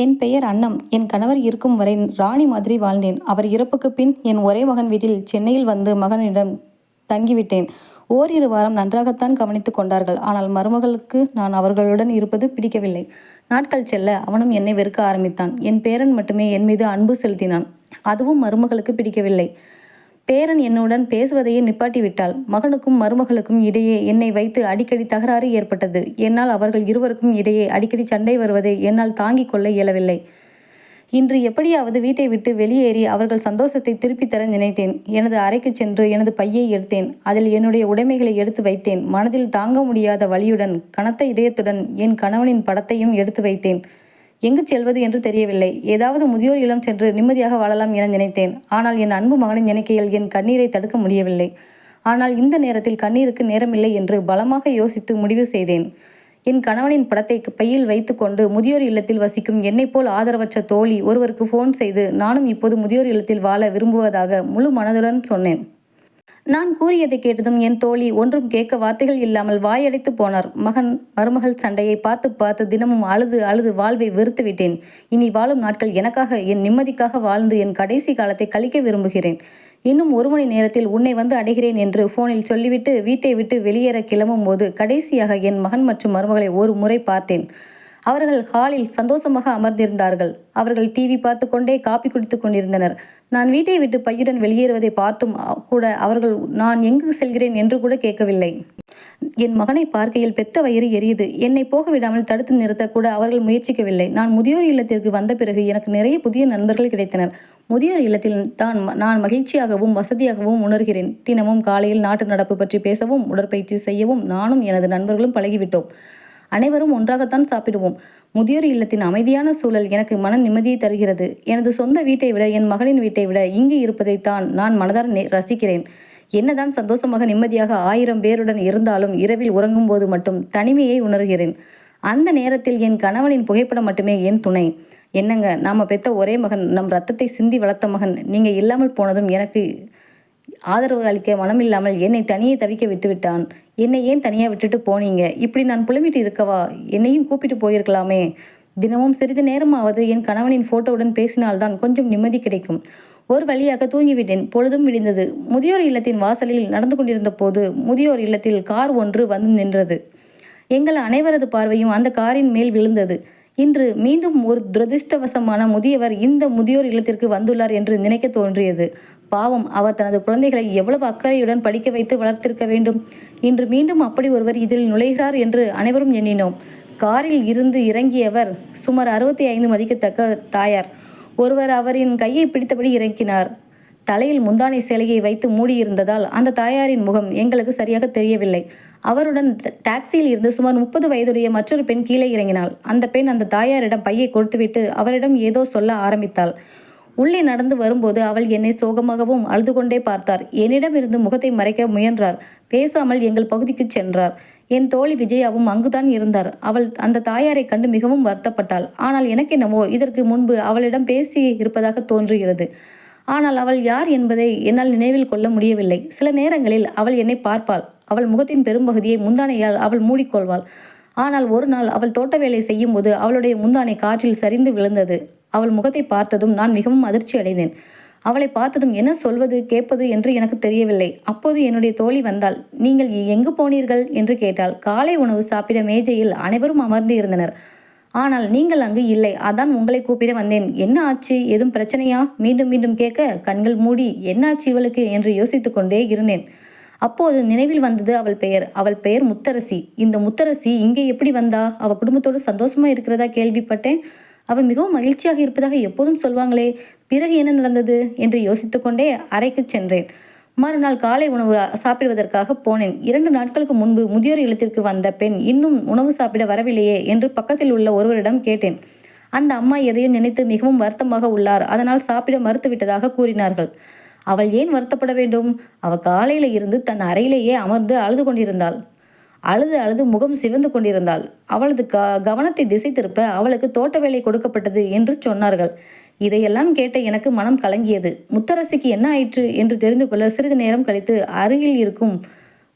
என் பெயர் அன்னம் என் கணவர் இருக்கும் வரை ராணி மாதிரி வாழ்ந்தேன். அவர் இறப்புக்கு பின் என் ஒரே மகன் வீட்டில் சென்னையில் வந்து மகனிடம் தங்கிவிட்டேன். ஓரிரு வாரம் நன்றாகத்தான் கவனித்துக் கொண்டார்கள். ஆனால் மருமகளுக்கு நான் அவர்களுடன் இருப்பது பிடிக்கவில்லை. நாட்கள் செல்ல அவனும் என்னை வெறுக்க ஆரம்பித்தான். என் பேரன் மட்டுமே என் மீது அன்பு செலுத்தினான். அதுவும் மருமகளுக்கு பிடிக்கவில்லை. பேரன் என்னுடன் பேசுவதையே நிப்பாட்டிவிட்டாள். மகனுக்கும் மருமகளுக்கும் இடையே என்னை வைத்து அடிக்கடி தகராறு ஏற்பட்டது. என்னால் அவர்கள் இருவருக்கும் இடையே அடிக்கடி சண்டை வருவதை என்னால் தாங்கிக் கொள்ள இயலவில்லை. இன்று எப்படியாவது வீட்டை விட்டு வெளியேறி அவர்கள் சந்தோஷத்தை திருப்பித் தர நினைத்தேன். எனது அறைக்கு சென்று எனது பையை எடுத்தேன். அதில் என்னுடைய உடைமைகளை எடுத்து வைத்தேன். மனதில் தாங்க முடியாத வழியுடன் கனத்த இதயத்துடன் என் கணவனின் படத்தையும் எடுத்து வைத்தேன். எங்கு செல்வது என்று தெரியவில்லை. ஏதாவது முதியோர் இல்லம் சென்று நிம்மதியாக வாழலாம் என நினைத்தேன். ஆனால் என் அன்பு மகனின் நினைக்கையில் என் கண்ணீரை தடுக்க முடியவில்லை. ஆனால் இந்த நேரத்தில் கண்ணீருக்கு நேரமில்லை என்று பலமாக யோசித்து முடிவு செய்தேன். என் கணவனின் படத்தை பையில் வைத்துக்கொண்டு முதியோர் இல்லத்தில் வசிக்கும் என்னைப் போல் ஆதரவற்ற தோழி ஒருவருக்கு ஃபோன் செய்து நானும் இப்போது முதியோர் இல்லத்தில் வாழ விரும்புவதாக முழு மனதுடன் சொன்னேன். நான் கூறியதை கேட்டதும் என் தோழி ஒன்றும் கேட்க வார்த்தைகள் இல்லாமல் வாயடைத்து போனார். மகன் மருமகள் சண்டையை பார்த்து பார்த்து தினமும் அழுது அழுது வாழ்வை வெறுத்து விட்டேன். இனி வாழும் நாட்கள் எனக்காக என் நிம்மதிக்காக வாழ்ந்து என் கடைசி காலத்தை கழிக்க விரும்புகிறேன். இன்னும் ஒரு மணி நேரத்தில் உன்னை வந்து அடைகிறேன் என்று போனில் சொல்லிவிட்டு வீட்டை விட்டு வெளியேற கிளம்பும் போது கடைசியாக என் மகன் மற்றும் மருமகளை ஒரு முறை பார்த்தேன். அவர்கள் ஹாலில் சந்தோஷமாக அமர்ந்திருந்தார்கள். அவர்கள் டிவி பார்த்து கொண்டே காப்பி குடித்து கொண்டிருந்தனர். நான் வீட்டை விட்டு பையுடன் வெளியேறுவதை பார்த்தும் கூட அவர்கள் நான் எங்கு செல்கிறேன்? என்று கூட கேட்கவில்லை. என் மகனை பார்க்கையில் பெத்த வயிறு எரியுது. என்னை போக விடாமல் தடுத்து நிறுத்த கூட அவர்கள் முயற்சிக்கவில்லை. நான் முதியோர் இல்லத்திற்கு வந்த பிறகு எனக்கு நிறைய புதிய நண்பர்கள் கிடைத்தனர். முதியோர் இல்லத்தில் தான் நான் மகிழ்ச்சியாகவும் வசதியாகவும் உணர்கிறேன். தினமும் காலையில் நாட்டு நடப்பு பற்றி பேசவும் உடற்பயிற்சி செய்யவும் நானும் எனது நண்பர்களும் பழகிவிட்டோம். அனைவரும் ஒன்றாகத்தான் சாப்பிடுவோம். முதியோர் இல்லத்தின் அமைதியான சூழல் எனக்கு மன நிம்மதியை தருகிறது. எனது சொந்த வீட்டை விட என் மகளின் வீட்டை விட இங்கு இருப்பதைத்தான் நான் மனதார ரசிக்கிறேன். என்னதான் சந்தோஷமாக நிம்மதியாக ஆயிரம் பேருடன் இருந்தாலும் இரவில் உறங்கும் போது மட்டும் தனிமையை உணர்கிறேன். அந்த நேரத்தில் என் கணவனின் புகைப்படம் மட்டுமே என் துணை. என்னங்க நாம பெத்த ஒரே மகன் நம் ரத்தத்தை சிந்தி வளர்த்த மகன் நீங்க இல்லாமல் போனதும் எனக்கு ஆதரவு அளிக்க மனமில்லாமல் என்னை தனியே தவிக்க விட்டுவிட்டான். என்னை ஏன் தனியாக விட்டுட்டு போனீங்க? இப்படி நான் புலம்பிட்டு இருக்கவா? என்னையும் கூப்பிட்டு போயிருக்கலாமே. தினமும் சிறிது நேரமாவது என் கணவனின் ஃபோட்டோவுடன் பேசினால்தான் கொஞ்சம் நிம்மதி கிடைக்கும். ஒரு வழியாக தூங்கிவிட்டேன். பொழுதும் விடிந்தது. முதியோர் இல்லத்தின் வாசலில் நடந்து கொண்டிருந்த போது முதியோர் இல்லத்தில் கார் ஒன்று வந்து நின்றது. எங்கள் அனைவரது பார்வையும் அந்த காரின் மேல் விழுந்தது. இன்று மீண்டும் ஒரு துரதிருஷ்டவசமான முதியவர் இந்த முதியோர் இல்லத்திற்கு வந்துள்ளார் என்று நினைக்க தோன்றியது. பாவம் அவர் தனது குழந்தைகளை எவ்வளவு அக்கறையுடன் படிக்க வைத்து வளர்த்திருக்க வேண்டும்? இன்று மீண்டும் அப்படி ஒருவர் இதில் நுழைகிறார் என்று அனைவரும் எண்ணினோம். காரில் இருந்து இறங்கியவர் சுமார் அறுபத்தி ஐந்து மதிக்கத்தக்க தாயார். ஒருவர் அவரின் கையை பிடித்தபடி இறங்கினார். தலையில் முந்தானை சேலையை வைத்து மூடியிருந்ததால் அந்த தாயாரின் முகம் எங்களுக்கு சரியாக தெரியவில்லை. அவருடன் டாக்ஸியில் இருந்து சுமார் முப்பது வயதுடைய மற்றொரு பெண் கீழே இறங்கினாள். அந்த பெண் அந்த தாயாரிடம் பையை கொடுத்துவிட்டு அவரிடம் ஏதோ சொல்ல ஆரம்பித்தாள். உள்ளே நடந்து வரும்போது அவள் என்னை சோகமாகவும் அழுது கொண்டே பார்த்தார். என்னிடம் இருந்து முகத்தை மறைக்க முயன்றார். பேசாமல் எங்கள் பகுதிக்கு சென்றார். என் தோழி விஜயாவும் அங்குதான் இருந்தார். அவள் அந்த தாயாரை கண்டு மிகவும் வருத்தப்பட்டாள். ஆனால் எனக்கு என்னவோ இதற்கு முன்பு அவளிடம் பேசி இருப்பதாக தோன்றுகிறது. ஆனால் அவள் யார் என்பதை என்னால் நினைவில் கொள்ள முடியவில்லை. சில நேரங்களில் அவள் என்னை பார்ப்பாள். அவள் முகத்தின் பெரும்பகுதியை முந்தானையால் அவள் மூடிக்கொள்வாள். ஆனால் ஒரு நாள் அவள் தோட்ட வேலை செய்யும் போது அவளுடைய முந்தானை காற்றில் சரிந்து விழுந்தது. அவள் முகத்தை பார்த்ததும் நான் மிகவும் அதிர்ச்சி அடைந்தேன். அவளை பார்த்ததும் என்ன சொல்வது கேட்பது என்று எனக்கு தெரியவில்லை. அப்போது என்னுடைய தோழி வந்தாள் நீங்கள் எங்கு போனீர்கள்? என்று கேட்டால் காலை உணவு சாப்பிட மேஜையில் அனைவரும் அமர்ந்து இருந்தனர். ஆனால் நீங்கள் அங்கு இல்லை. அதான் உங்களை கூப்பிட வந்தேன். என்ன ஆச்சு? எதுவும் பிரச்சனையா? மீண்டும் மீண்டும் கேட்க கண்கள் மூடி என்ன ஆச்சு இவளுக்கு? என்று யோசித்து கொண்டே இருந்தேன். அப்போது நினைவில் வந்தது அவள் பெயர். அவள் பெயர் முத்தரசி. இந்த முத்தரசி இங்கே எப்படி வந்தா? அவள் குடும்பத்தோடு சந்தோஷமா இருக்கிறதா கேள்விப்பட்டேன். அவள் மிகவும் மகிழ்ச்சியாக இருப்பதாக எப்போதும் சொல்வாங்களே பிறகு என்ன நடந்தது? என்று யோசித்துக்கொண்டே அறைக்கு சென்றேன். மறுநாள் காலை உணவு சாப்பிடுவதற்காக போனேன். இரண்டு நாட்களுக்கு முன்பு முதியோர் இல்லத்திற்கு வந்த பெண் இன்னும் உணவு சாப்பிட வரவில்லையே என்று பக்கத்தில் உள்ள ஒருவரிடம் கேட்டேன். அந்த அம்மா எதையும் நினைத்து மிகவும் வருத்தமாக உள்ளார். அதனால் சாப்பிட மறுத்துவிட்டதாக கூறினார்கள். அவள் ஏன் வருத்தப்பட வேண்டும்? அவள் காலையில இருந்து தன் அறையிலேயே அமர்ந்து அழுது கொண்டிருந்தாள். அழுது அழுது முகம் சிவந்து கொண்டிருந்தாள். அவளது க கவனத்தை திசை திருப்ப அவளுக்கு தோட்ட வேலை கொடுக்கப்பட்டது என்று சொன்னார்கள். இதையெல்லாம் கேட்ட எனக்கு மனம் கலங்கியது. முத்தரசிக்கு என்ன ஆயிற்று என்று தெரிந்து கொள்ள சிறிது நேரம் கழித்து அருகில் இருக்கும்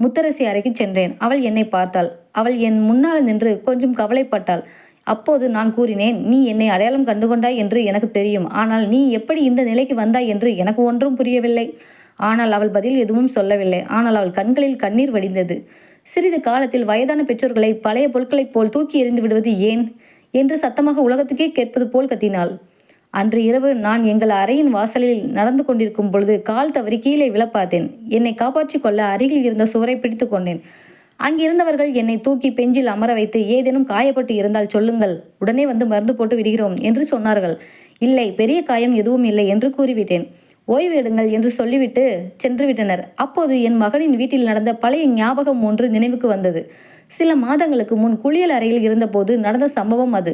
முத்தரசி அறைக்கு சென்றேன். அவள் என்னை பார்த்தாள். அவள் என் முன்னால் நின்று கொஞ்சம் கவலைப்பட்டாள். அப்போது நான் கூறினேன் நீ என்னை அடையாளம் கண்டுகொண்டாய் என்று எனக்கு தெரியும். ஆனால் நீ எப்படி இந்த நிலைக்கு வந்தாய் என்று எனக்கு ஒன்றும் புரியவில்லை. ஆனால் அவள் பதில் எதுவும் சொல்லவில்லை. ஆனால் அவள் கண்களில் கண்ணீர் வடிந்தது. சிறிது காலத்தில் வயதான பெற்றோர்களை பழைய பொருட்களைப் போல் தூக்கி எறிந்து விடுவது ஏன்? என்று சத்தமாக உலகத்துக்கே கேட்பது போல் கத்தினாள். அன்று இரவு நான் எங்கள் அறையின் வாசலில் நடந்து கொண்டிருக்கும் பொழுது கால் தவறி கீழே விழப்பாத்தேன். என்னை காப்பாற்றிக் கொள்ள அருகில் இருந்த சுவரை பிடித்து கொண்டேன். அங்கிருந்தவர்கள் என்னை தூக்கி பெஞ்சில் அமர வைத்து ஏதேனும் காயப்பட்டு இருந்தால் சொல்லுங்கள். உடனே வந்து மருந்து போட்டு விடுகிறோம் என்று சொன்னார்கள். இல்லை பெரிய காயம் எதுவும் இல்லை என்று கூறிவிட்டேன். ஓய்வு எடுங்கள் என்று சொல்லிவிட்டு சென்று விட்டனர் அப்போது என் மகனின் வீட்டில் நடந்த பழைய ஞாபகம் ஒன்று நினைவுக்கு வந்தது. சில மாதங்களுக்கு முன் குளியல் அறையில் இருந்தபோது நடந்த சம்பவம் அது.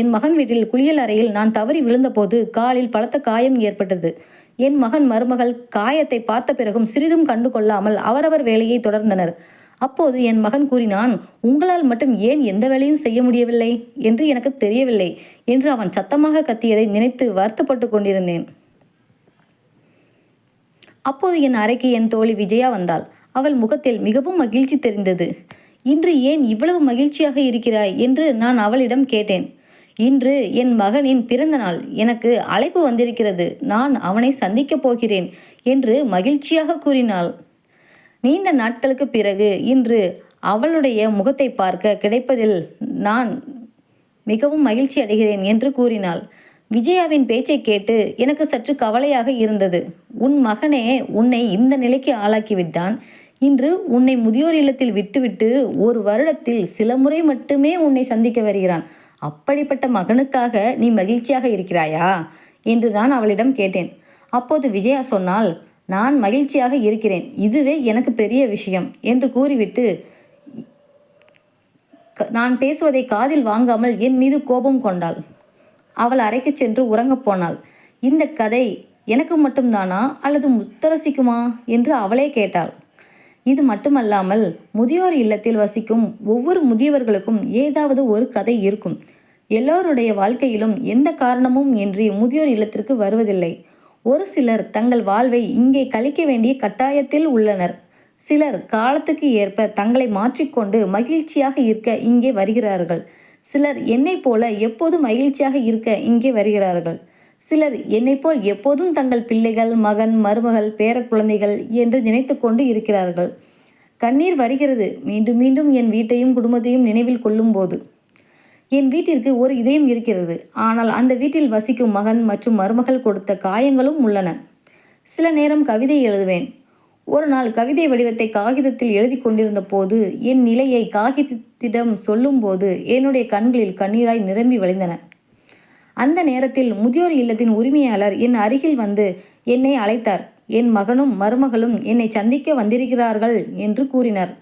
என் மகன் வீட்டில் குளியல் அறையில் நான் தவறி விழுந்தபோது காலில் பலத்த காயம் ஏற்பட்டது. என் மகன் மருமகள் காயத்தை பார்த்த பிறகும் சிறிதும் கண்டு கொள்ளாமல் அவரவர் வேலையை தொடர்ந்தனர். அப்போது என் மகன் கூறினான் உங்களால் மட்டும் ஏன் எந்த வேலையும் செய்ய முடியவில்லை? என்று எனக்கு தெரியவில்லை என்று அவன் சத்தமாக கத்தியதை நினைத்து வருத்தப்பட்டு கொண்டிருந்தேன். அப்போது என் அறைக்கு என் தோழி விஜயா வந்தாள். அவள் முகத்தில் மிகவும் மகிழ்ச்சி தெரிந்தது. இன்று ஏன் இவ்வளவு மகிழ்ச்சியாக இருக்கிறாய்? என்று நான் அவளிடம் கேட்டேன். இன்று என் மகனின் பிறந்த நாள். எனக்கு அழைப்பு வந்திருக்கிறது. நான் அவனை சந்திக்கப் போகிறேன் என்று மகிழ்ச்சியாக கூறினாள். நீண்ட நாட்களுக்கு பிறகு இன்று அவளுடைய முகத்தை பார்க்க கிடைப்பதில் நான் மிகவும் மகிழ்ச்சி அடைகிறேன் என்று கூறினாள். விஜயாவின் பேச்சை கேட்டு எனக்கு சற்று கவலையாக இருந்தது. உன் மகனே உன்னை இந்த நிலைக்கு ஆளாக்கிவிட்டான். இன்று உன்னை முதியோர் இல்லத்தில் விட்டுவிட்டு ஒரு வருடத்தில் சில முறை மட்டுமே உன்னை சந்திக்க வருகிறான். அப்படிப்பட்ட மகனுக்காக நீ மகிழ்ச்சியாக இருக்கிறாயா? என்று நான் அவளிடம் கேட்டேன். அப்போது விஜயா சொன்னால் நான் மகிழ்ச்சியாக இருக்கிறேன். இதுவே எனக்கு பெரிய விஷயம் என்று கூறிவிட்டு நான் பேசுவதை காதில் வாங்காமல் என் மீது கோபம் கொண்டாள். அவள் அறைக்கு சென்று உறங்கப் போனாள். இந்த கதை எனக்கு மட்டும்தானா? அல்லது முத்தரசிக்குமா? என்று அவளே கேட்டாள். இது மட்டுமல்லாமல் முதியோர் இல்லத்தில் வசிக்கும் ஒவ்வொரு முதியவர்களுக்கும் ஏதாவது ஒரு கதை இருக்கும். எல்லோருடைய வாழ்க்கையிலும் எந்த காரணமும் இன்றி முதியோர் இல்லத்திற்கு வருவதில்லை. ஒரு சிலர் தங்கள் வாழ்வை இங்கே கழிக்க வேண்டிய கட்டாயத்தில் உள்ளனர். சிலர் காலத்துக்கு ஏற்ப தங்களை மாற்றிக்கொண்டு மகிழ்ச்சியாக இருக்க இங்கே வருகிறார்கள். சிலர் என்னை போல எப்போதும் மகிழ்ச்சியாக இருக்க இங்கே வருகிறார்கள். சிலர் என்னை போல் எப்போதும் தங்கள் பிள்ளைகள் மகன் மருமகள் பேர குழந்தைகள் என்று நினைத்து கொண்டு இருக்கிறார்கள். கண்ணீர் வருகிறது. மீண்டும் மீண்டும் என் வீட்டையும் குடும்பத்தையும் நினைவில் கொள்ளும்போது. என் வீட்டிற்கு ஒரு இதயம் இருக்கிறது. ஆனால் அந்த வீட்டில் வசிக்கும் மகன் மற்றும் மருமகள் கொடுத்த காயங்களும் உள்ளன. சில நேரம் கவிதை எழுதுவேன். ஒரு நாள் கவிதை வடிவத்தை காகிதத்தில் எழுதி கொண்டிருந்த போது என் நிலையை காகிதத்திடம் சொல்லும்போது என்னுடைய கண்களில் கண்ணீராய் நிரம்பி வழிந்தன. அந்த நேரத்தில் முதியோர் இல்லத்தின் உரிமையாளர் என் அருகில் வந்து என்னை அழைத்தார். என் மகனும் மருமகளும் என்னை சந்திக்க வந்திருக்கிறார்கள் என்று கூறினார்.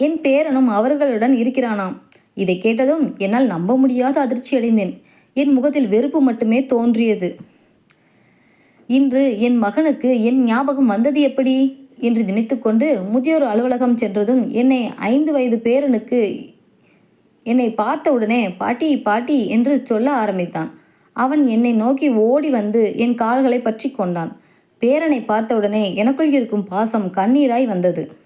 என் பேரனும் அவர்களுடன் இருக்கிறானாம். இதை கேட்டதும் என்னால் நம்ப முடியாத அதிர்ச்சி அடைந்தேன் என் முகத்தில் வெறுப்பு மட்டுமே தோன்றியது. இன்று என் மகனுக்கு என் ஞாபகம் வந்தது எப்படி? என்று நினைத்துக்கொண்டு முதியோர் அலுவலகம் சென்றதும் என்னை ஐந்து வயது பேரனுக்கு என்னை பார்த்தவுடனே பாட்டி பாட்டி என்று சொல்ல ஆரம்பித்தான். அவன் என்னை நோக்கி ஓடி வந்து என் கால்களை பற்றி கொண்டான். பேரனை பார்த்தவுடனே எனக்குள் இருக்கும் பாசம் கண்ணீராய் வந்தது.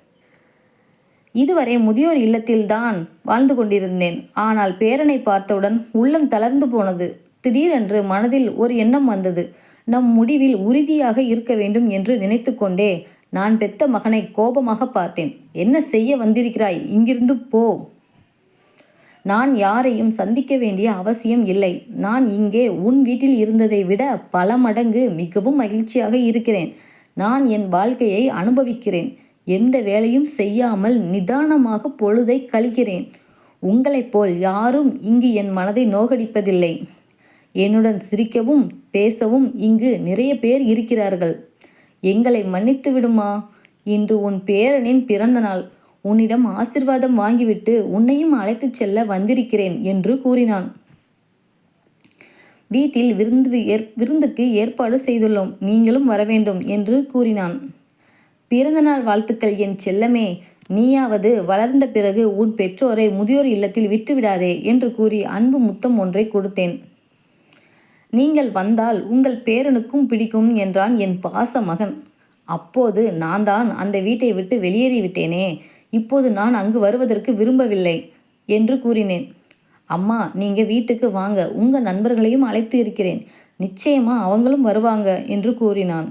இதுவரை முதியோர் இல்லத்தில்தான் வாழ்ந்து கொண்டிருந்தேன். ஆனால் பேரனை பார்த்தவுடன் உள்ளம் தளர்ந்து போனது. திடீரென்று மனதில் ஒரு எண்ணம் வந்தது. நம் முடிவில் உறுதியாக இருக்க வேண்டும் என்று நினைத்து கொண்டே நான் பெத்த மகனை கோபமாக பார்த்தேன். என்ன செய்ய வந்திருக்கிறாய்? இங்கிருந்து போ. நான் யாரையும் சந்திக்க வேண்டிய அவசியம் இல்லை. நான் இங்கே உன் வீட்டில் இருந்ததை விட பல மடங்கு மிகவும் மகிழ்ச்சியாக இருக்கிறேன். நான் என் வாழ்க்கையை அனுபவிக்கிறேன். எந்த வேலையும் செய்யாமல் நிதானமாக பொழுதை கழிக்கிறேன். உங்களைப் போல் யாரும் இங்கு என் மனதை நோகடிப்பதில்லை. என்னுடன் சிரிக்கவும் பேசவும் இங்கு நிறைய பேர் இருக்கிறார்கள். எங்களை மன்னித்து விடுமா? இன்று உன் பேரனின் பிறந்த நாள். உன்னிடம் ஆசிர்வாதம் வாங்கிவிட்டு உன்னையும் அழைத்துச் செல்ல வந்திருக்கிறேன் என்று கூறினான். வீட்டில் விருந்து ஏற் விருந்துக்கு ஏற்பாடு செய்துள்ளோம். நீங்களும் வரவேண்டும் என்று கூறினான். பிறந்தநாள் வாழ்த்துக்கள் என் செல்லமே. நீயாவது வளர்ந்த பிறகு உன் பெற்றோரை முதியோர் இல்லத்தில் விட்டுவிடாதே என்று கூறி அன்பு முத்தம் ஒன்றை கொடுத்தேன். நீங்கள் வந்தால் உங்கள் பேரனுக்கும் பிடிக்கும் என்றான் என் பாச மகன். அப்போது நான் தான் அந்த வீட்டை விட்டு வெளியேறிவிட்டேனே இப்போது நான் அங்கு வருவதற்கு விரும்பவில்லை என்று கூறினேன். அம்மா நீங்கள் வீட்டுக்கு வாங்க உங்கள் நண்பர்களையும் அழைத்து இருக்கிறேன். நிச்சயமா அவங்களும் வருவாங்க என்று கூறினான்.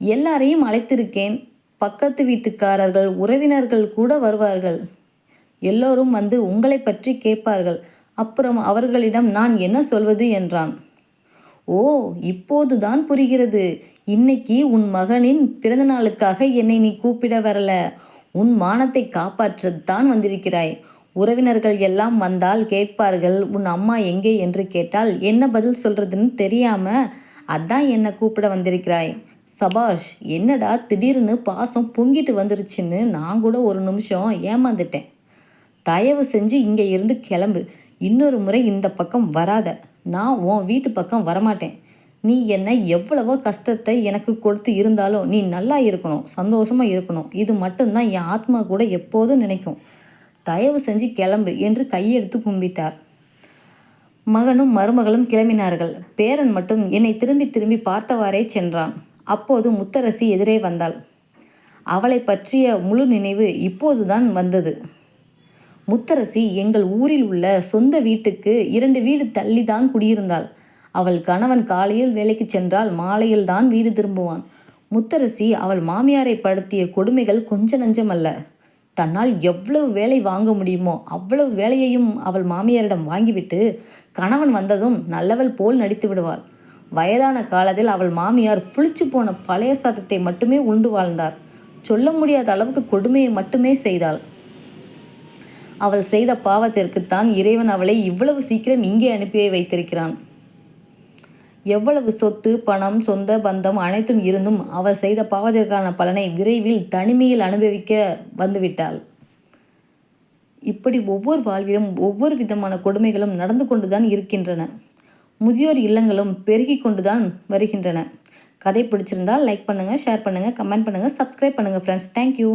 எல்லாரையும் அழைத்திருக்கேன். பக்கத்து வீட்டுக்காரர்கள் உறவினர்கள் கூட வருவார்கள். எல்லோரும் வந்து உங்களை பற்றி கேட்பார்கள். அப்புறம் அவர்களிடம் நான் என்ன சொல்வது என்றான். ஓ இப்போதுதான் புரிகிறது. இன்னைக்கு உன் மகனின் பிறந்தநாளுக்காக என்னை நீ கூப்பிட வரல. உன் மானத்தை காப்பாற்றத்தான் வந்திருக்கிறாய். உறவினர்கள் எல்லாம் வந்தால் கேட்பார்கள் உன் அம்மா எங்கே? என்று கேட்டால் என்ன பதில் சொல்றதுன்னு தெரியாம அதான் என்னை கூப்பிட வந்திருக்கிறாய். சபாஷ் என்னடா திடீர்னு பாசம் பொங்கிட்டு வந்துருச்சுன்னு நான் கூட ஒரு நிமிஷம் ஏமாந்துட்டேன். தயவு செஞ்சு இங்கே இருந்து கிளம்பு. இன்னொரு முறை இந்த பக்கம் வராத. நான் உன் வீட்டு பக்கம் வரமாட்டேன். நீ என்னை எவ்வளவோ கஷ்டத்தை எனக்கு கொடுத்து இருந்தாலும் நீ நல்லா இருக்கணும் சந்தோஷமாக இருக்கணும். இது மட்டும்தான் என் ஆத்மா கூட எப்போதும் நினைக்கும். தயவு செஞ்சு கிளம்பு என்று கையெடுத்து கும்பிட்டார். மகனும் மருமகளும் கிளம்பினார்கள். பேரன் மட்டும் என்னை திரும்பி திரும்பி பார்த்தவாறே சென்றான். அப்போது முத்தரசி எதிரே வந்தாள். அவளை பற்றிய முழு நினைவு இப்போதுதான் வந்தது. முத்தரசி எங்கள் ஊரில் உள்ள சொந்த வீட்டுக்கு இரண்டு வீடு தள்ளி தான் குடியிருந்தாள். அவள் கணவன் காலையில் வேலைக்கு சென்றால் மாலையில் தான் வீடு திரும்புவான். முத்தரசி அவள் மாமியாரை படுத்திய கொடுமைகள் கொஞ்ச நஞ்சமல்ல தன்னால் எவ்வளவு வேலை வாங்க முடியுமோ அவ்வளவு வேலையையும் அவள் மாமியாரிடம் வாங்கிவிட்டு கணவன் வந்ததும் நல்லவள் போல் நடித்து விடுவாள். வயதான காலத்தில் அவள் மாமியார் புளிச்சு போன பழைய சாதத்தை மட்டுமே உண்டு வாழ்ந்தார். சொல்ல முடியாத அளவுக்கு கொடுமையை மட்டுமே செய்தாள். அவள் செய்த பாவத்திற்குத்தான் இறைவன் அவளை இவ்வளவு சீக்கிரம் இங்கே அனுப்பி வைத்திருக்கிறான். எவ்வளவு சொத்து பணம் சொந்த பந்தம் அனைத்தும் இருந்தும் அவள் செய்த பாவத்திற்கான பலனை விரைவில் தனிமையில் அனுபவிக்க வந்துவிட்டாள். இப்படி ஒவ்வொரு வாழ்விலும் ஒவ்வொரு விதமான கொடுமைகளும் நடந்து கொண்டுதான் இருக்கின்றன. முதியோர் இல்லங்களும் பெருகி கொண்டுதான் வருகின்றன. கதை பிடிச்சிருந்தால் லைக் பண்ணுங்கள் ஷேர் பண்ணுங்கள் கமெண்ட் பண்ணுங்கள் சப்ஸ்கிரைப் பண்ணுங்கள் ஃப்ரெண்ட்ஸ் தேங்க்யூ